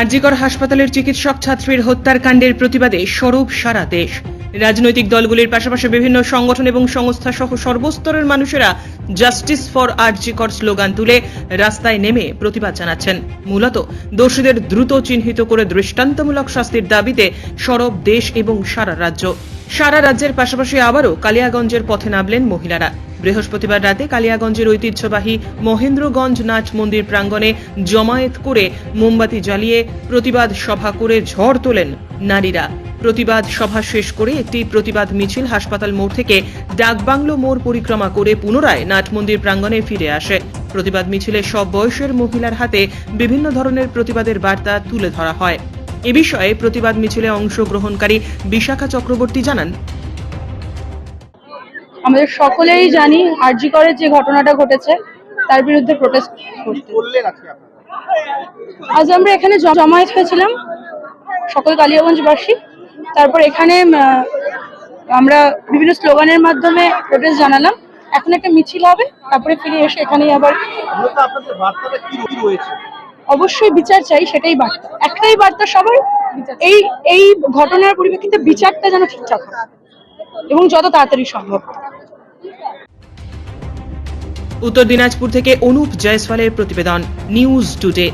আরজিকর হাসপাতালের চিকিৎসক ছাত্রীর হত্যার কাণ্ডের প্রতিবাদে স্বরূপ সারা দেশ। রাজনৈতিক দলগুলির পাশাপাশি বিভিন্ন সংগঠন এবং সংস্থা সহ সর্বস্তরের মানুষেরা জাস্টিস ফর আরজিকর স্লোগান তুলে রাস্তায় নেমে প্রতিবাদ জানাচ্ছেন। মূলত দোষীদের দ্রুত চিহ্নিত করে দৃষ্টান্তমূলক শাস্তির দাবিতে সরব দেশ এবং সারা রাজ্য। সারা রাজ্যের পাশাপাশি আবারও কালিয়াগঞ্জের পথে নামলেন মহিলারা। বৃহস্পতিবার রাতে কালিয়াগঞ্জের ঐতিহ্যবাহী মহেন্দ্রগঞ্জ নাট মন্দির প্রাঙ্গণে জমায়েত করে মোমবাতি জ্বালিয়ে প্রতিবাদ সভা করে ঝড় তোলেন নারীরা। প্রতিবাদ সভা শেষ করে একটি প্রতিবাদ মিছিল হাসপাতাল মোড় থেকে ডাকবাংলো মোড় পরিক্রমা করে পুনরায় নাট মন্দির প্রাঙ্গণে ফিরে আসে। প্রতিবাদ মিছিলে সব বয়সের মহিলার হাতে বিভিন্ন ধরনের প্রতিবাদের বার্তা তুলে ধরা হয়। এ বিষয়ে প্রতিবাদ মিছিলে অংশগ্রহণকারী বিশাখা চক্রবর্তী জানান। আমাদের সকলেই জানি আরজি করের যে ঘটনাটা ঘটেছে তার বিরুদ্ধে প্রোটেস্ট করতে। আজ আমরা এখানে জমায়েত হয়েছিলাম সকল কালিয়াগঞ্জবাসী। তারপর এখানে আমরা বিভিন্ন স্লোগানের মাধ্যমে প্রোটেস্ট জানালাম। এখন একটা মিছিল হবে তারপরে ফিরে এসে এখানেই আবার অবশ্যই বিচার চাই সেটাই বার্তা। একটাই বার্তা সবার এই এই ঘটনার পরিপ্রেক্ষিতে বিচারটা যেন ঠিকঠাক হয়। এবং যত তাড়াতাড়ি সম্ভব। উত্তর দিনাজপুর থেকে অনুপ জয়সওয়ালের প্রতিবেদন নিউজ টুডে।